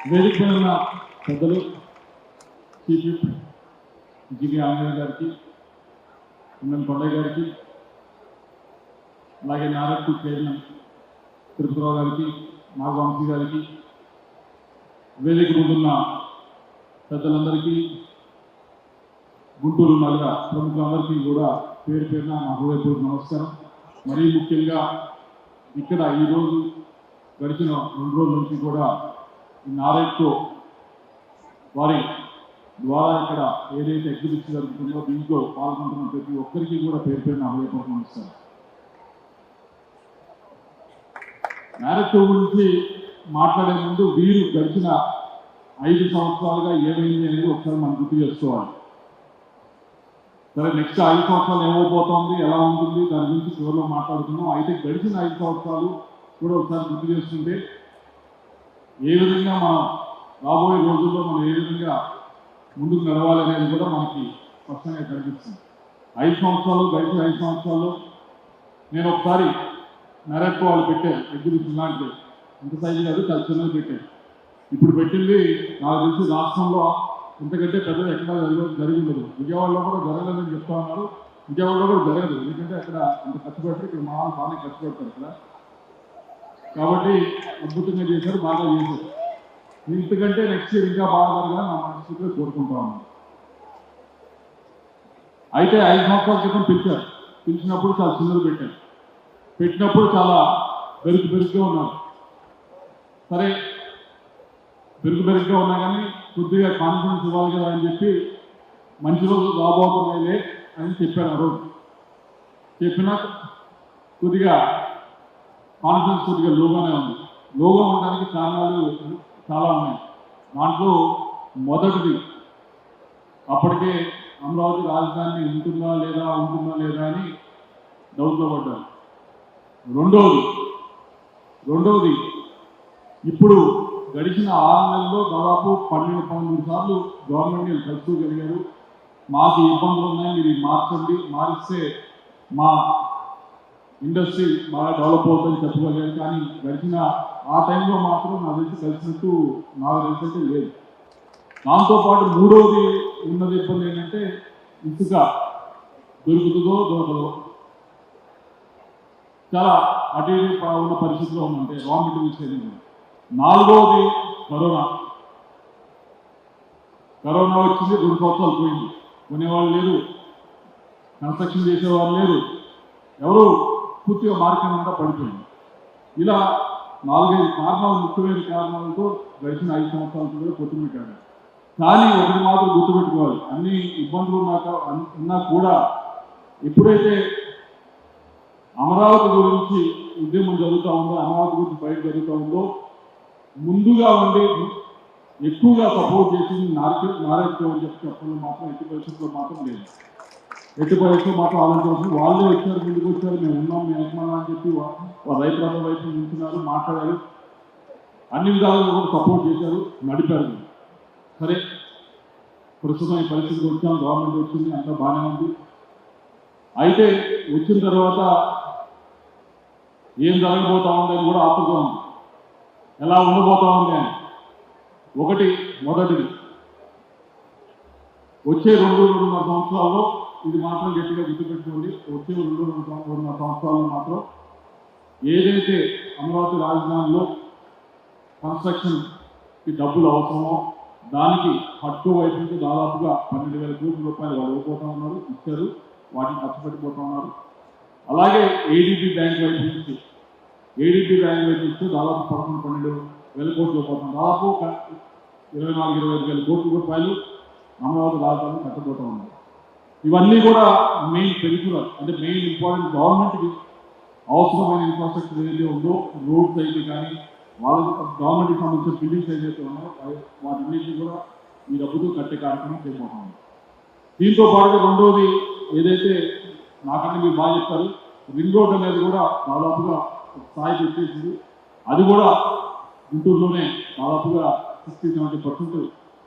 వేదిక ఉన్న పెద్దలు చీఫ్ విప్ జివి ఆంజనేయ గారికి ఉన్నం కొండయ్య గారికి అలాగే నారాయణ చైర్మన్ తిరుపతిరావు గారికి నాగవంశీ గారికి వేదిక ముందున్న పెద్దలందరికీ గుంటూరు నగర ప్రముఖులందరికీ కూడా పేరు పేరున నా హృదయపూర్వక నమస్కారం. మరీ ముఖ్యంగా ఇక్కడ ఈరోజు గడిచిన రెండు రోజుల నుంచి కూడా ఈ నారాయణతో వారి ద్వారా ఇక్కడ ఏదైతే ఎగ్జిబిషన్ జరుగుతుందో దీంట్లో పాల్గొంటున్న ప్రతి ఒక్కరికి కూడా పేరు పేరున హృదయపూర్వక నమస్కారం. మ్యారేజ్ గురించి మాట్లాడే ముందు వీరు గడిచిన ఐదు సంవత్సరాలుగా ఏమైంది అనేది ఒకసారి మనం గుర్తు చేసుకోవాలి. సరే నెక్స్ట్ ఐదు సంవత్సరాలు ఏమైపోతుంది ఎలా ఉంటుంది దాని గురించి చివరిలో మాట్లాడుతున్నాం అయితే గడిచిన ఐదు సంవత్సరాలు కూడా ఒకసారి గుర్తు చేసుకుంటే ఏ విధంగా మనం రాబోయే రోజుల్లో మనం ఏ విధంగా ముందుకు నడవాలి అనేది కూడా మనకి స్పష్టంగా కనిపిస్తుంది. ఐదు సంవత్సరాలు గడిచిన ఐదు సంవత్సరాలు నేను ఒకసారి నరేట్ వాళ్ళు పెట్టారు ఎగ్జిబిషన్ లాంటిది. ఇంత సైజు కాదు చాలా చిన్నది పెట్టారు ఇప్పుడు పెట్టింది నాకు తెలిసి రాష్ట్రంలో ఇంతకంటే పెద్దది ఎక్కడ జరిగిండదు విజయవాడలో కూడా జరగలేదని చెప్తా ఉన్నారు. విజయవాడలో కూడా జరగదు. ఎందుకంటే అక్కడ అంత ఖర్చు పెడతారు ఇక్కడ మా వాళ్ళు బాగానే ఖర్చు పెడతారు ఇక్కడ కాబట్టి అద్భుతంగా చేశారు బాగా చేశారు. ఇంతకంటే నెక్స్ట్ ఇయర్ ఇంకా బాగా జరగాలని నా మనసులో కోరుకుంటా ఉన్నాను. అయితే ఐదు సంవత్సరాల క్రితం పిలిచారు. పిలిచినప్పుడు చాలా చిన్నది పెట్టారు. పెట్టినప్పుడు చాలా బెరుకు బెరుగ్గా ఉన్నారు. సరే బెరుకు బెరుగ్గా ఉన్నా కానీ కొద్దిగా కాన్ఫిడెన్స్ ఇవ్వాలి కదా అని చెప్పి మంచి రోజు రాబోతున్నాయిలే అని చెప్పాను ఆ రోజు. చెప్పినా కొద్దిగా కాన్ఫిడెన్స్ కొద్దిగా లోగానే ఉంది. లోగా ఉండడానికి కారణాలు చాలా ఉన్నాయి. దాంట్లో మొదటిది అప్పటికే అమరావతి రాజధాని ఉంటుందా లేదా ఉంటుందా లేదా అని డౌట్లో పడ్డారు రెండవది రెండవది ఇప్పుడు గడిచిన ఆరు నెలల్లో దాదాపు పన్నెండు పన్నెండు సార్లు గవర్నమెంట్ కలుసుకోగలిగారు మాకు ఇబ్బందులు ఉన్నాయి మీరు ఇది మార్చండి మారిస్తే మా ఇండస్ట్రీ బాగా డెవలప్ అవుతుందని చెప్పగలిగారు కానీ గడిచిన ఆ టైంలో మాత్రం నా తెలిసి కలిసినట్టు నాకు తెలిసినట్టు లేదు. దాంతోపాటు మూడవది ఉన్నది ఇబ్బంది ఏంటంటే ఇసుక దొరుకుతుందో దొరకదో. చాలా అటు ఉన్న పరిస్థితిలో ఉందంటే రా మెటీరియల్స్ నాలుగవది కరోనా. కరోనా వచ్చింది రెండు సంవత్సరాలు పోయింది. కొనేవాళ్ళు లేరు. కన్స్ట్రక్షన్ చేసేవాళ్ళు లేరు. ఎవరు పూర్తిగా మార్కెట్ అంతా పడిపోయింది. ఇలా నాలుగైదు కారణాలు ముఖ్యమైన కారణాలతో గడిచిన ఐదు సంవత్సరాలతో కూడా కొట్టుమిట్టాడు కానీ ఒకటి మాత్రం గుర్తుపెట్టుకోవాలి. అన్ని ఇబ్బందులు ఉన్నాక ఉన్నా కూడా ఎప్పుడైతే అమరావతి గురించి ఉద్యమం జరుగుతూ ఉందో అమరావతి గురించి బయట జరుగుతూ ఉందో ముందుగా ఉండి ఎక్కువగా సపోర్ట్ చేసింది నారక నారాయణ అని చెప్పి చెప్పడంలో మాత్రం ఎట్టి పరిస్థితుల్లో మాత్రం లేదు. ఎట్టి పరిస్థితుల్లో మాత్రం ఆలోచించాల్సింది వాళ్ళే వచ్చారు ముందుకు వచ్చారు మేము ఉన్నాం మేము యజమానం అని చెప్పి వాళ్ళ రైతుల వైపు నించున్నారు మాట్లాడారు. అన్ని విధాలుగా కూడా సపోర్ట్ చేశారు నడిపారు. సరే ప్రస్తుతం ఈ పరిస్థితికి వచ్చాం గవర్నమెంట్ వచ్చింది అంతా బాగానే ఉంది. అయితే వచ్చిన తర్వాత ఏం జరగబోతా ఉంది అని కూడా ఆపుగా ఉంది ఎలా ఉండబోతా ఉంది అని. ఒకటి మొదటిది. వచ్చే రెండు రెండున్నర సంవత్సరాల్లో ఇది మాత్రం గట్టిగా గుర్తుపెట్టుకోండి. వచ్చే రెండు రెండు సంవత్సరాల్లో మాత్రం ఏదైతే అమరావతి రాజధానిలో కన్స్ట్రక్షన్కి డబ్బులు అవసరమో దానికి హట్కో వైపు నుంచి దాదాపుగా పన్నెండు వేల కోట్ల రూపాయలు వాళ్ళు ఇవ్వబోతా ఉన్నారు ఇచ్చారు. వాటిని ఖర్చు పెట్టిపోతా ఉన్నారు. అలాగే ఏడీబీ బ్యాంక్ వైపు నుంచి ఏడీబీ బ్యాంక్ వైపు నుంచి దాదాపు పదకొండు పన్నెండు వేల కోట్లు ఇవ్వబోతున్నాం దాదాపు ఇరవై నాలుగు ఇరవై ఐదు వేల కోట్ల రూపాయలు అమరావతి రాజధాని కట్టబోతా ఉన్నారు. ఇవన్నీ కూడా మెయిన్ పెరిఫరల్ అంటే మెయిన్ ఇంపార్టెంట్ గవర్నమెంట్కి అవసరమైన ఇన్ఫ్రాస్ట్రక్చర్ ఏదైతే ఉందో రోడ్స్ అయితే కానీ వాళ్ళకి గవర్నమెంట్కి సంబంధించిన బిల్డింగ్స్ ఏదైతే ఉన్నాయో అవి- వాటన్నిటిని కూడా ఈ డబ్బుతో కట్టే కార్యక్రమం చేయబోతున్నాం దీంతో పాటుగా రెండోది ఏదైతే నాకంటే మీరు బాగా చెప్తారు రింగ్ రోడ్ అనేది కూడా దాదాపుగా స్థాయి స్థాయికి అది కూడా గుంటూరులోనే దాదాపుగా సిక్స్టీ సెవెంటీ పర్సెంట్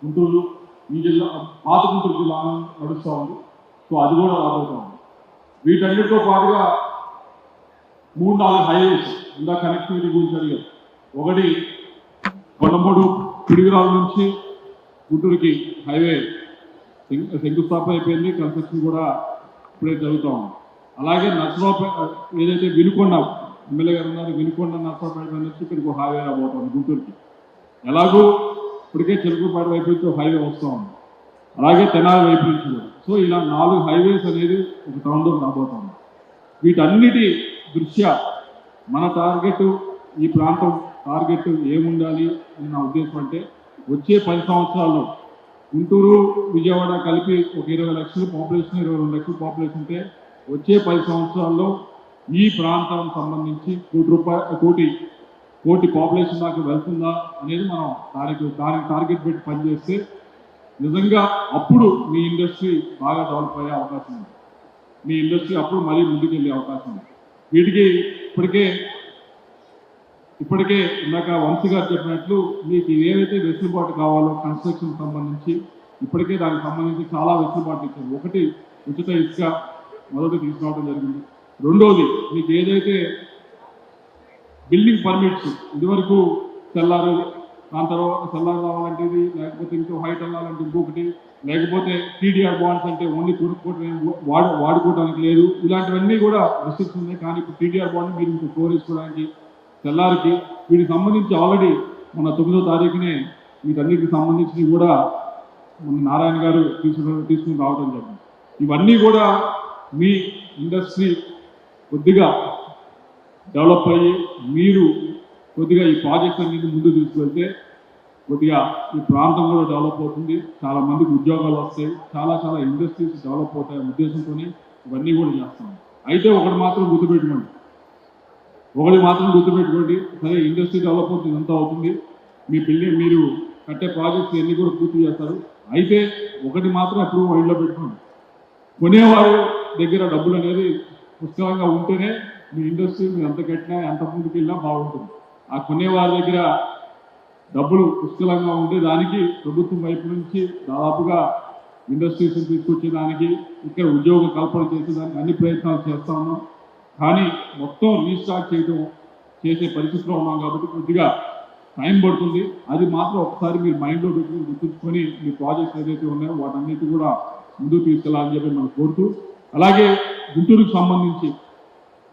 గుంటూరు ఈ జిల్లా పాత గుంటూరు జిల్లా నడుస్తూ ఉంది. సో అది కూడా రాబోతా ఉంది. వీటన్నిటితో పాటుగా మూడు నాలుగు హైవేస్ ఇంకా కనెక్టివిటీ గురించి అడిగారు ఒకటి కొలంబడు పిడిగిరాల నుంచి గుంటూరుకి హైవే శంకుస్థాపన అయిపోయింది. కన్స్ట్రక్షన్ కూడా ఇప్పుడే జరుగుతూ ఉంది. అలాగే నర్సరావుపేట ఏదైతే వినుకొండ ఎమ్మెల్యే గారు ఉన్నారు వినుకొండ నర్సరావుపేట నుంచి ఇక్కడికి హైవే రాబోతుంది గుంటూరుకి. ఎలాగూ ఇప్పటికే చిలుకూరుపేట వైపు హైవే వస్తూ ఉంది. అలాగే తెనాలి వైపు నుంచి కూడా. సో ఇలా నాలుగు హైవేస్ అనేది ఒక టౌన్లో రాబోతుంది. వీటన్నిటి దృష్ట్యా మన టార్గెట్ ఈ ప్రాంతం టార్గెట్ ఏముండాలి అని నా ఉద్దేశం అంటే వచ్చే పది సంవత్సరాల్లో గుంటూరు విజయవాడ కలిపి ఒక ఇరవై లక్షలు పాపులేషన్ ఇరవై రెండు లక్షలు పాపులేషన్ ఉంటే వచ్చే పది సంవత్సరాల్లో ఈ ప్రాంతం సంబంధించి కోటి రూపాయ కోటి కోటి పాపులేషన్ దాకా వెళ్తుందా అనేది మనం దానికి దానికి టార్గెట్ పెట్టి పనిచేస్తే నిజంగా అప్పుడు మీ ఇండస్ట్రీ బాగా డెవలప్ అయ్యే అవకాశం ఉంది. మీ ఇండస్ట్రీ అప్పుడు మరీ ముందుకు వెళ్ళే అవకాశం ఉంది. వీటికి ఇప్పటికే ఇప్పటికే ఇందాక వంశీ గారు చెప్పినట్లు మీకు ఏదైతే వెసులుబాటు కావాలో కన్స్ట్రక్షన్ సంబంధించి ఇప్పటికే దానికి సంబంధించి చాలా వెసులుబాటు ఇచ్చారు. ఒకటి ఉచిత ఇసుక మొదటి తీసుకురావడం జరిగింది. రెండోది మీకు ఏదైతే బిల్డింగ్ పర్మిట్స్ ఇదివరకు తెల్లారు దాని తర్వాత సెల్లార్ రావాలంటేది లేకపోతే ఇంకో హైట్ వెళ్ళాలంటే ఇంకొకటి లేకపోతే టీడీఆర్ బాండ్స్ అంటే ఓన్లీ కొనుక్కోవడం వాడు వాడుకోవడానికి లేదు. ఇలాంటివన్నీ కూడా రిస్ట్రిక్షన్ ఉన్నాయి. కానీ ఇప్పుడు టీడీఆర్ బాండ్ మీరు ఇంకో స్టోర్ వేసుకోవడానికి తెల్లారికి వీటికి సంబంధించి ఆల్రెడీ మన తొమ్మిదో తారీఖునే వీటన్నిటికి సంబంధించి కూడా మన నారాయణ గారు తీసుకుని తీసుకుని రావడం జరిగింది. ఇవన్నీ కూడా మీ ఇండస్ట్రీ కొద్దిగా డెవలప్ అయ్యి మీరు కొద్దిగా ఈ ప్రాజెక్ట్ అన్నింటి ముందు తీసుకెళ్తే కొద్దిగా ఈ ప్రాంతం కూడా డెవలప్ అవుతుంది. చాలా మందికి ఉద్యోగాలు వస్తాయి. చాలా చాలా ఇండస్ట్రీస్ డెవలప్ అవుతాయి ఉద్దేశంతో ఇవన్నీ కూడా చేస్తాం. అయితే ఒకటి మాత్రం గుర్తుపెట్టుకోండి. ఒకటి మాత్రం గుర్తుపెట్టుకోండి. సరే ఇండస్ట్రీ డెవలప్ అవుతుంది ఎంత అవుతుంది. మీ బిల్డింగ్ మీరు కట్టే ప్రాజెక్ట్స్ ఎన్ని కూడా పూర్తి చేస్తారు. అయితే ఒకటి మాత్రం ఎప్పుడు మైండ్లో పెట్టుకోండి. కొనేవారు దగ్గర డబ్బులు అనేది పుష్కలంగా ఉంటేనే మీ ఇండస్ట్రీ మీరు ఎంత కట్టినా ఎంత ముందుకు వెళ్ళినా బాగుంటుంది. ఆ కొనే వాళ్ళ దగ్గర డబ్బులు పుష్కలంగా ఉంటే దానికి ప్రభుత్వం వైపు నుంచి దాదాపుగా ఇండస్ట్రీస్ తీసుకొచ్చేదానికి ఇక్కడ ఉద్యోగ కల్పన చేసేదానికి అన్ని ప్రయత్నాలు చేస్తా ఉన్నాం. కానీ మొత్తం రీస్టార్ట్ చేయడం చేసే పరిస్థితిలో ఉన్నాం కాబట్టి కొద్దిగా టైం పడుతుంది. అది మాత్రం ఒకసారి మీరు మైండ్లో పెట్టుకుని గుర్తుంచుకొని మీ ప్రాజెక్ట్స్ ఏదైతే ఉన్నాయో వాటన్నిటి కూడా ముందుకు తీసుకెళ్ళాలని చెప్పి మనం కోరుతూ అలాగే గుంటూరుకు సంబంధించి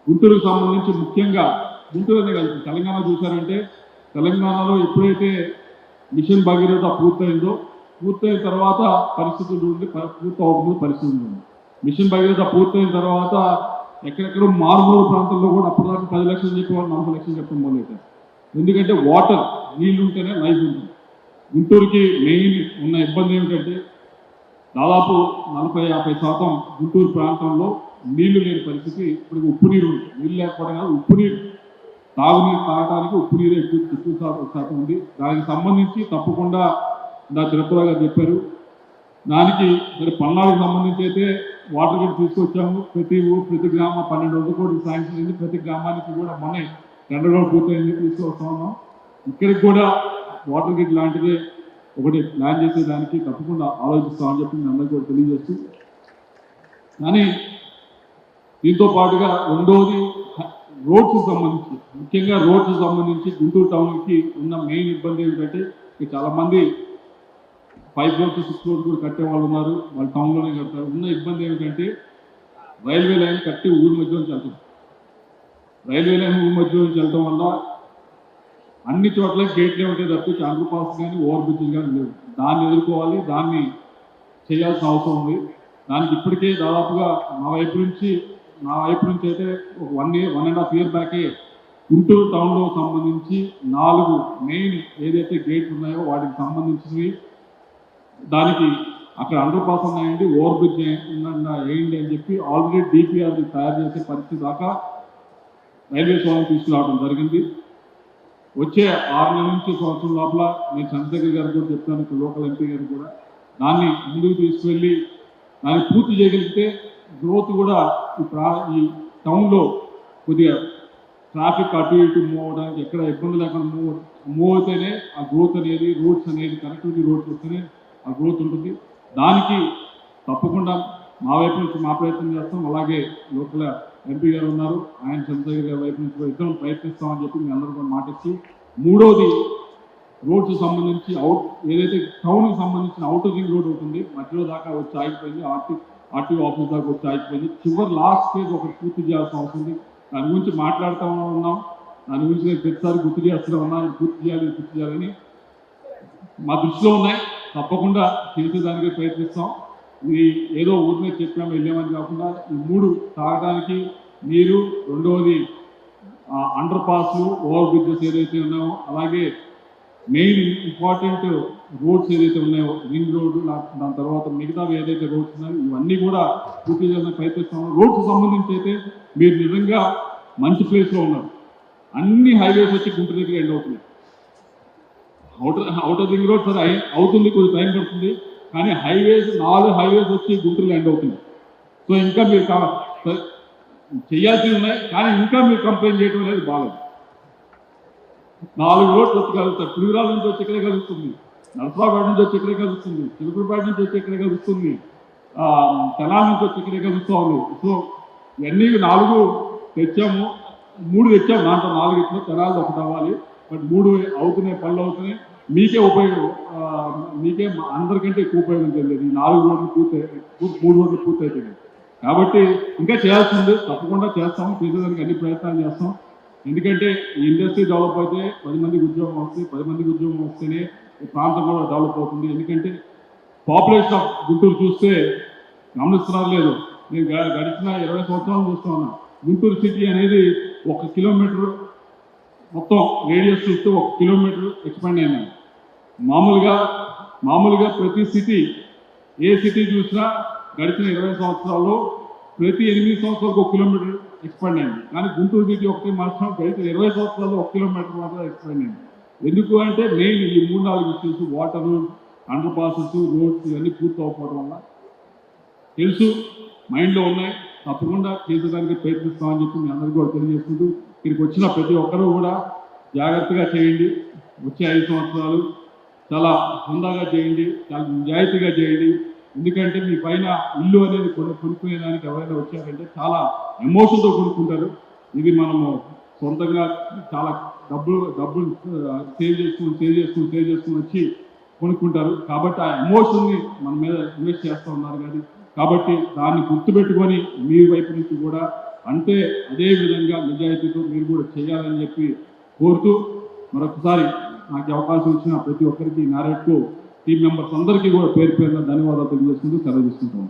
గుంటూరుకు సంబంధించి ముఖ్యంగా గుంటూరునే కలిసి తెలంగాణ చూశారంటే తెలంగాణలో ఎప్పుడైతే మిషన్ భగీరథ పూర్తయిందో పూర్తయిన తర్వాత పరిస్థితులు ఉంది పూర్తి అవుతుంది పరిస్థితి ఉంది మిషన్ భగీరథ పూర్తయిన తర్వాత ఎక్కడెక్కడ మారుమూల ప్రాంతాల్లో కూడా అప్పటిదాకా పది లక్షలు చెప్పేవాళ్ళు నలభై లక్షలు చెప్పడం మొదలెట్టారు ఎందుకంటే వాటర్ నీళ్ళు ఉంటేనే లైఫ్ ఉంటుంది. గుంటూరుకి మెయిన్ ఉన్న ఇబ్బంది ఏమిటంటే దాదాపు నలభై యాభై శాతం గుంటూరు ప్రాంతంలో నీళ్ళు లేని పరిస్థితి ఇప్పుడు ఉప్పు నీరు ఉంటుంది నీళ్ళు లేకపోవడం కాదు ఉప్పు నీరు. తాగునీరు తాగడానికి ఉప్పు నీరు ఎక్కువ ఎక్కువ శాతం శాతం ఉంది. దానికి సంబంధించి తప్పకుండా నా తిరుపతి గారు చెప్పారు. దానికి మరి పల్నాడుకు సంబంధించి అయితే వాటర్ కూడా తీసుకొచ్చాము. ప్రతి ఊరు ప్రతి గ్రామ పన్నెండు వందల కోట్లు శాంక్షన్ అయింది ప్రతి గ్రామానికి కూడా మొన్నే టెండర్ కూడా పూర్తయింది తీసుకొస్తా ఉన్నాం. ఇక్కడికి కూడా వాటర్ గ్రిడ్ లాంటిదే ఒకటి ప్లాన్ చేసేదానికి తప్పకుండా ఆలోచిస్తామని చెప్పి నేను అందరికీ కూడా తెలియజేస్తూ. కానీ దీంతో పాటుగా రెండవది రోడ్స్ సంబంధించి ముఖ్యంగా రోడ్స్ సంబంధించి గుంటూరు టౌన్కి ఉన్న మెయిన్ ఇబ్బంది ఏమిటంటే చాలామంది ఫైవ్ ఫ్లోర్స్ సిక్స్ రోడ్స్ కూడా కట్టే వాళ్ళు ఉన్నారు వాళ్ళు టౌన్లోనే కడతారు. ఉన్న ఇబ్బంది ఏమిటంటే రైల్వే లైన్ కట్టి ఊరి మధ్య నుంచి వెళ్తాం రైల్వే లైన్ ఊరి మధ్య నుంచి వెళ్ళటం వల్ల అన్ని చోట్ల గేట్లే ఉంటాయి తప్పించి అండర్ పాస్ కానీ ఓవర్ బ్రిడ్జ్ కానీ లేవు. దాన్ని ఎదుర్కోవాలి దాన్ని చేయాల్సిన అవసరం ఉంది. దానికి ఇప్పటికే దాదాపుగా మా వైపు నుంచి నా వైపు నుంచి అయితే ఒక one year one and half year బ్యాకే Guntur టౌన్లో సంబంధించి నాలుగు మెయిన్ ఏదైతే గేట్లు ఉన్నాయో వాటికి సంబంధించినవి. దానికి అక్కడ అండర్ పాస్ ఉన్నాయండి ఓవర్ బ్రిడ్జ్ వేయండి అని చెప్పి ఆల్రెడీ డిపిఆర్ని తయారు చేసే పరిస్థితి దాకా రైల్వే సోలం తీసుకురావడం జరిగింది. వచ్చే ఆరు నెలల నుంచి సంవత్సరం లోపల నేను చంద్రశేఖర్ గారు కూడా చెప్తాను లోకల్ ఎంపీ గారు కూడా. దాన్ని ముందుకు తీసుకువెళ్ళి దాన్ని పూర్తి చేయగలిగితే గ్రోత్ కూడా ఈ ప్రా ఈ టౌన్లో కొద్దిగా ట్రాఫిక్ అటు ఇటు మూవ్ అవడానికి ఎక్కడ ఇబ్బంది లేకుండా మూవ్ మూవ్ అయితేనే ఆ గ్రోత్ అనేది రోడ్స్ అనేది కనెక్టివిటీ రోడ్స్ వస్తేనే ఆ గ్రోత్ ఉంటుంది. దానికి తప్పకుండా మా వైపు నుంచి మా ప్రయత్నం చేస్తాం. అలాగే లోకల్ ఎంపీ గారు ఉన్నారు. ఆయన చంద్రశేఖర్ గారి వైపు నుంచి కూడా ఇద్దరం ప్రయత్నిస్తామని చెప్పి మీ అందరూ కూడా మాటిచ్చి మూడోది రోడ్స్ సంబంధించి అవుట్ ఏదైతే టౌన్కి సంబంధించిన అవుట్ రింగ్ రోడ్ ఉంటుంది మధ్యలో దాకా వచ్చి ఆగిపోయింది ఆర్టీ ఆర్టీఓ ఆఫీస్ దాకా వచ్చి ఆగిపోయింది చివరి లాస్ట్ స్టేజ్ ఒకటి పూర్తి చేయాల్సిన అవసరం ఉంది. దాని గురించి మాట్లాడుతూ ఉన్నాం. దాని గురించి నేను ప్రతిసారి గుర్తు చేస్తూనే ఉన్నాను. పూర్తి చేయాలి గుర్తు చేయాలని. మా దృష్టిలో ఉన్నాయి. తప్పకుండా చేసేదానికి ప్రయత్నిస్తాం. ఇది ఏదో ఊరినే చెప్పాము వెళ్ళామని కాకుండా ఈ మూడు తాగడానికి నీరు రెండవది అండర్ పాస్లు ఓవర్ బ్రిడ్జెస్ ఏదైతే ఉన్నాయో అలాగే మెయిన్ ఇంపార్టెంట్ రోడ్స్ ఏదైతే ఉన్నాయో రింగ్ రోడ్ దాని తర్వాత మిగతా ఏదైతే రోడ్స్ ఉన్నాయో ఇవన్నీ కూడా పూర్తి చేసిన ప్రయత్నిస్తాము రోడ్స్ సంబంధించి అయితే మీరు నిజంగా మంచి ప్లేస్లో ఉన్నారు. అన్ని హైవేస్ వచ్చి గుంటూరు దగ్గర ఎండ్ అవుతున్నాయి. అవుటర్ అవుటర్ రింగ్ రోడ్ సరే అవుతుంది కొద్ది టైం పడుతుంది. కానీ హైవేస్ నాలుగు హైవేస్ వచ్చి గుంటూరులో ఎండ్ అవుతుంది సో ఇంకా మీరు చేయాల్సి ఉన్నాయి. కానీ ఇంకా మీరు కంప్లైంట్ చేయడం అనేది బాగలేదు. నాలుగు రోడ్లు వచ్చి కలుగుతాయి పులిరాల నుంచి వచ్చి ఇక్కడే కలుగుతుంది నరసరావుపేట నుంచి వచ్చి ఇక్కడే కలుగుతుంది చిలుకూరుపేట నుంచి వచ్చి ఇక్కడే కలుగుతుంది తెనాల నుంచి వచ్చి ఇక్కడే కలుగుతాము సో ఇవన్నీ నాలుగు తెచ్చాము. మూడు తెచ్చాము. దాంట్లో నాలుగు ఇచ్చిన తెనాలు ఒకటి అవ్వాలి. బట్ మూడు అవుతున్నాయి పనులు అవుతున్నాయి. మీకే ఉపయోగం. మీకే మా అందరికంటే ఎక్కువ ఉపయోగం తెలియదు ఈ నాలుగు రోడ్లు పూర్తి మూడు రోడ్లు పూర్తి అవుతుంది కాబట్టి ఇంకా చేయాల్సి ఉంది తప్పకుండా చేస్తాం చేసేదానికి అన్ని ప్రయత్నాలు చేస్తాం. ఎందుకంటే ఇండస్ట్రీ డెవలప్ అయితే పది మందికి ఉద్యోగం వస్తుంది పది మందికి ఉద్యోగం వస్తేనే ఈ ప్రాంతం కూడా డెవలప్ అవుతుంది. ఎందుకంటే పాపులేషన్ ఆఫ్ గుంటూరు చూస్తే గమనిస్తున్నారు లేదు నేను గడిచిన ఇరవై సంవత్సరాలు చూస్తా గుంటూరు సిటీ అనేది ఒక కిలోమీటర్ మొత్తం రేడియస్ చూస్తే ఒక కిలోమీటర్ ఎక్స్పాండ్ అయింది. మామూలుగా మామూలుగా ప్రతి సిటీ ఏ సిటీ చూసినా గడిచిన ఇరవై సంవత్సరాల్లో ప్రతి ఎనిమిది సంవత్సరాలకు ఒక కిలోమీటర్ ఎక్స్పాండ్ అయింది కానీ గుంటూరు సిటీ ఒకటి మాత్రం గడిచిన ఇరవై సంవత్సరాల్లో ఒక కిలోమీటర్ మాత్రం ఎక్స్పాండ్ అయింది ఎందుకు అంటే మెయిన్ ఈ మూడు నాలుగు issues water under passes roads ఇవన్నీ పూర్తి అవ్వకపోవడం వల్ల తెలుసు మైండ్లో ఉన్నాయి. తప్పకుండా చేసేదానికి ప్రయత్నిస్తామని చెప్పి మీ అందరికీ కూడా తెలియజేసుకుంటూ ఇక్కడికి వచ్చిన ప్రతి ఒక్కరూ కూడా జాగ్రత్తగా చేయండి. వచ్చే ఐదు సంవత్సరాలు చాలా హుందాగా చేయండి చాలా నిజాయితీగా చేయండి. ఎందుకంటే మీ పైన ఇల్లు అనేది కొను కొనుక్కునేదానికి ఎవరైనా వచ్చారంటే చాలా ఎమోషన్తో కొనుక్కుంటారు. ఇది మనము సొంతంగా చాలా డబ్బులు డబ్బులు సేవ్ చేసుకుని సేవ్ చేసుకుని సేవ్ చేసుకుని వచ్చి కొనుక్కుంటారు. కాబట్టి ఆ ఎమోషన్ని మన మీద ఇన్వెస్ట్ చేస్తూ ఉన్నారు కానీ కాబట్టి దాన్ని గుర్తుపెట్టుకొని మీ వైపు నుంచి కూడా అంటే అదే విధంగా నిజాయితీతో మీరు కూడా చేయాలని చెప్పి కోరుతూ మరొకసారి నాకు అవకాశం ఇచ్చిన ప్రతి ఒక్కరికి నారెట్కు టీం మెంబర్స్ అందరికీ కూడా పేరు పేరున ధన్యవాదాలు తెలియజేసుకుంటూ సెలవు తీసుకుంటాం